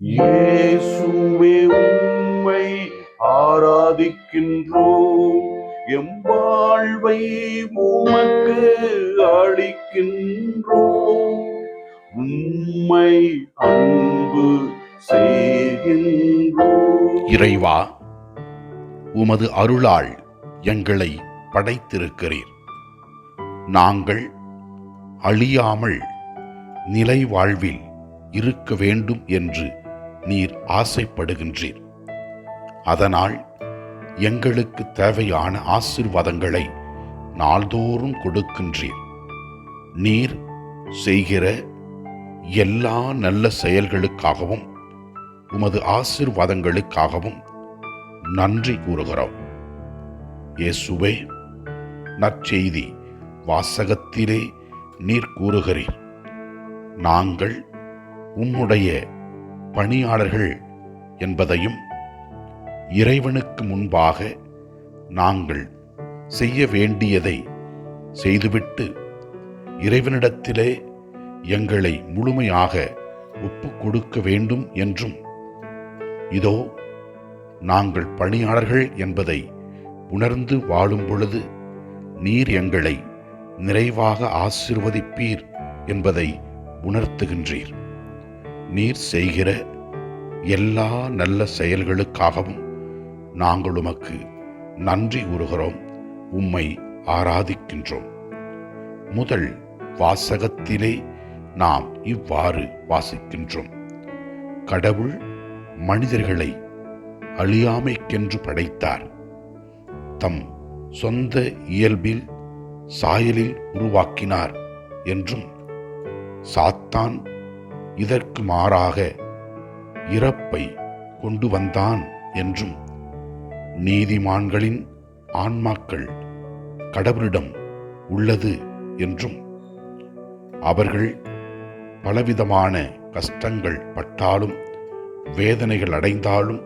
இயேசுவே உம்மை ஆராதிக்கின்றோம். எம் வாழ்வை உமக்கு அளிக்கின்றோம். உம்மை அன்பு செய்கின்றோம். இறைவா உமது அருளால் எங்களை படைத்திருக்கிறீர். நாங்கள் அழியாமல் நிலை வாழ்வில் இருக்க வேண்டும் என்று நீர் ஆசைப்படுகின்றீர். அதனால் எங்களுக்கு தேவையான ஆசிர்வாதங்களை நாள்தோறும் கொடுக்கின்றீர். நீர் செய்கிற எல்லா நல்ல செயல்களுக்காகவும் உமது ஆசிர்வாதங்களுக்காகவும் நன்றி கூறுகிறோம். இயேசுவே நற்செய்தி வாசகத்திலே நீர் கூறுகிறீர். நாங்கள் உம்முடைய பணியாளர்கள் என்பதையும் இறைவனுக்கு முன்பாக நாங்கள் செய்ய வேண்டியதை செய்துவிட்டு இறைவனிடத்திலே எங்களை முழுமையாக ஒப்பு கொடுக்க வேண்டும் என்றும் இதோ நாங்கள் பணியாளர்கள் என்பதை உணர்ந்து வாழும் பொழுது நீர் எங்களை நிறைவாக ஆசிர்வதிப்பீர் என்பதை உணர்த்துகின்றீர். நீர் செய்கிற எல்லா நல்ல செயல்களுக்காகவும் நாங்கள் உமக்கு நன்றி கூறுகிறோம் உம்மை ஆராதிக்கின்றோம். முதல் வாசகத்திலே நாம் இவ்வாறு வாசிக்கின்றோம். கடவுள் மனிதர்களை அழியாமைக்கென்று படைத்தார். தம் சொந்த இயல்பில் சாயலில் உருவாக்கினார் என்றும் சாத்தான் இதற்கு மாறாக இறப்பை கொண்டு வந்தான் என்றும் நீதிமான்களின் ஆன்மாக்கள் கடவுளிடம் உள்ளது என்றும். அவர்கள் பலவிதமான கஷ்டங்கள் பட்டாலும் வேதனைகள் அடைந்தாலும்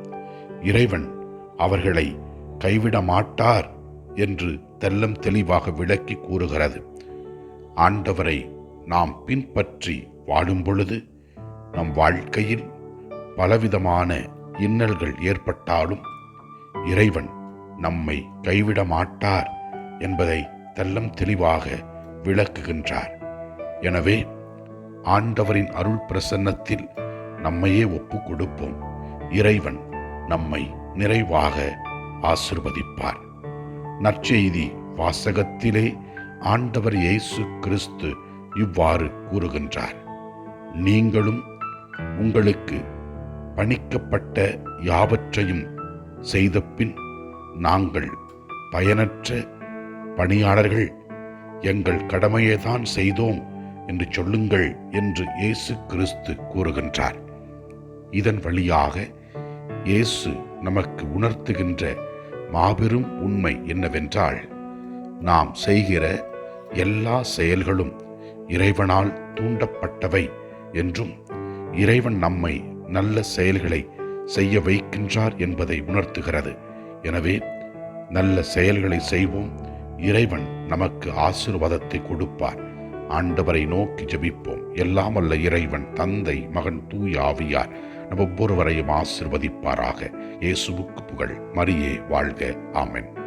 இறைவன் அவர்களை கைவிட மாட்டார் என்று தெல்லம் தெளிவாக விளக்கி கூறுகிறது. ஆண்டவரை நாம் பின்பற்றி வாழும் பொழுது நம் வாழ்க்கையில் பலவிதமான இன்னல்கள் ஏற்பட்டாலும் இறைவன் நம்மை கைவிட மாட்டார் என்பதை தெல்லம் தெளிவாக விளக்குகின்றார். எனவே ஆண்டவரின் அருள் பிரசன்னத்தில் நம்மையே ஒப்பு கொடுப்போம். இறைவன் நம்மை நிறைவாக ஆசிர்வதிப்பார். நற்செய்தி வாசகத்திலே ஆண்டவர் இயேசு கிறிஸ்து இவ்வாறு கூறுகின்றார். நீங்களும் உங்களுக்கு பணிக்கப்பட்ட யாவற்றையும் செய்த பின் நாங்கள் பயனற்ற பணியாளர்கள். எங்கள் கடமையைதான் செய்தோம் என்று சொல்லுங்கள் என்று இயேசு கிறிஸ்து கூறுகின்றார். இதன் வழியாக இயேசு நமக்கு உணர்த்துகின்ற மாபெரும் உண்மை என்னவென்றால் நாம் செய்கிற எல்லா செயல்களும் இறைவனால் தூண்டப்பட்டவை என்றும் இறைவன் நம்மை நல்ல செயல்களை செய்ய வைக்கின்றார் என்பதை உணர்த்துகிறது. எனவே நல்ல செயல்களை செய்வோம். இறைவன் நமக்கு ஆசீர்வாதத்தை கொடுப்பார். ஆண்டவரை நோக்கி ஜெபிப்போம். எல்லாம் அல்ல இறைவன் தந்தை மகன் தூய் ஆவியார் நம் ஒவ்வொருவரையும் ஆசிர்வதிப்பாராக. இயேசுவுக்கு புகழ். மரியே வாழ்க. ஆமென்.